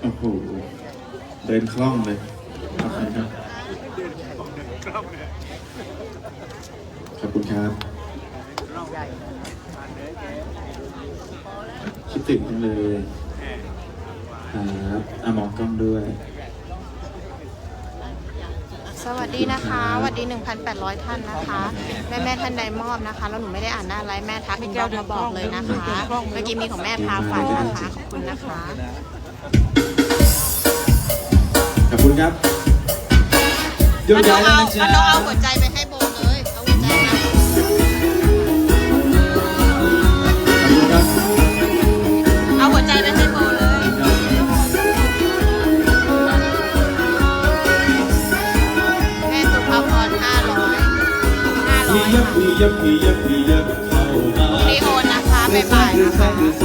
โอ้โห เดินคล่องเลยขอบคุณครับ ขอบคุณครับ คิดถึงงเลย ครับอามองกล้องด้วย สวัสดีนะคะสวัสดี 1,800 ท่านนะคะ แม่แม่ท่านใดมอบนะคะ แล้วหนูไม่ได้อ่านหน้าไลน์แม่ทักอินบ็อกซ์มาบอกเลยนะคะ เมื่อกี้มีของแม่พาฝันนะคะ ขอบคุณนะคะ ขอบคุณครับโยมันนย้ายเอาแล้นะจ๊ะเอาหัวใจไปให้โบ ยับยับยับเข้ามาไม่โอนนะคะบ๊ายบายนะคะ